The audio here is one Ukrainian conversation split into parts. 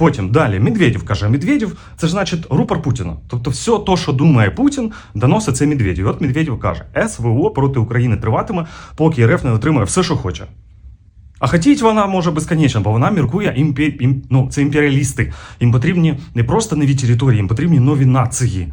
Потім далі Медведєв каже: Медведєв це ж значить рупор Путіна. Тобто, все то, що думає Путін, доносить це Медведєв. І От Медведєв каже: СВО проти України триватиме, поки РФ не отримає все, що хоче. А хотіть вона може безконечно, бо вона міркує імпі... ім... ну, це імперіалісти. Їм потрібні не просто нові території, їм потрібні нові нації.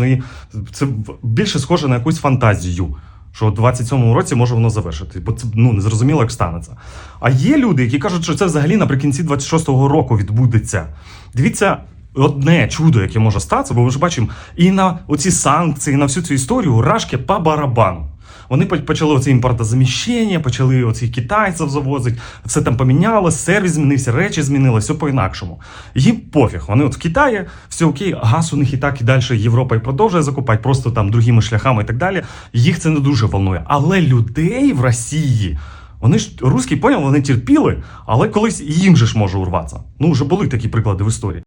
супер це більше схоже на якусь фантазію. Що у 27-му році може воно завершити, бо це ну не зрозуміло, як станеться. А є люди, які кажуть, що це взагалі наприкінці 26-го року відбудеться. Дивіться, одне чудо, яке може статися, бо ми ж бачимо і на оці санкції, і на всю цю історію рашки по барабану. Вони почали оце імпортозаміщення, почали оцих китайців завозити, все там помінялося, сервіс змінився, речі змінилися, все по-інакшому. Їм пофіг. Вони от в Китаї, все окей, газ у них і так і далі Європа і продовжує закупати, просто там другими шляхами і так далі. Їх це не дуже волнує. Але людей в Росії. Вони ж русські поняли, вони терпіли, але колись їм же ж може урватися. Ну, вже були такі приклади в історії.